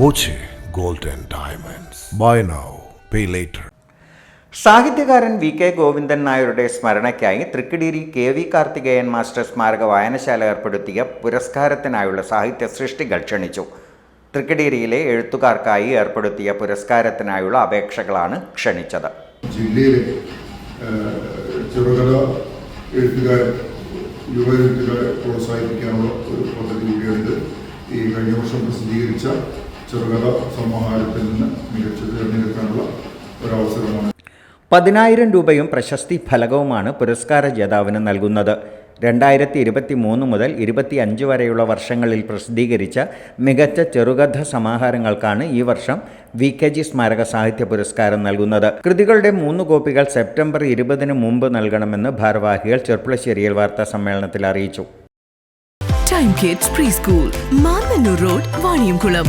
Boche gold and diamonds. Buy now pay later. സാഹിത്യകാരൻ V K Govindan നായരുടെ സ്മരണയ്ക്കായി Thrikkideeri K V Karthikeyan master സ്മാരക വായനശാല ഏർപ്പെടുത്തിയ പുരസ്കാരത്തിനായുള്ള സാഹിത്യ സൃഷ്ടികൾ ക്ഷണിച്ചു. തൃക്കിടീരിയിലെ എഴുത്തുകാർക്കായി ഏർപ്പെടുത്തിയ പുരസ്കാരത്തിനായുള്ള അപേക്ഷകളാണ് ക്ഷണിച്ചത്. ജില്ലയിലെ ചെറുകഥ എഴുത്തുകാരെ യുവ എഴുത്തുകാരെ പ്രോത്സാഹിപ്പിക്കാനുള്ള ഒരു പദ്ധതി കൂടിയുണ്ട് ഈ കഴിഞ്ഞ വർഷം പ്രസിദ്ധീകരിച്ച ചെറുകഥ സമാഹാരത്തിൽ നിന്ന് മികച്ചത് തിരഞ്ഞെടുക്കാനുള്ള ഒരവസരമാണ്. പതിനായിരം രൂപയും പ്രശസ്തി ഫലകവുമാണ് പുരസ്കാര ജേതാവിന് നൽകുന്നത്. രണ്ടായിരത്തി ഇരുപത്തി മൂന്ന് മുതൽ ഇരുപത്തി അഞ്ച് വരെയുള്ള വർഷങ്ങളിൽ പ്രസിദ്ധീകരിച്ച മികച്ച ചെറുകഥ സമാഹാരങ്ങൾക്കാണ് ഈ വർഷം വി കെ ജി സ്മാരക സാഹിത്യ പുരസ്കാരം നൽകുന്നത്. കൃതികളുടെ മൂന്ന് കോപ്പികൾ സെപ്റ്റംബർ ഇരുപതിന് മുമ്പ് നൽകണമെന്ന് ഭാരവാഹികൾ ചെർപ്പുളശ്ശേരിയിൽ വാർത്താ സമ്മേളനത്തിൽ അറിയിച്ചു. Time kids pre school Mannanur road Vaniyamkulam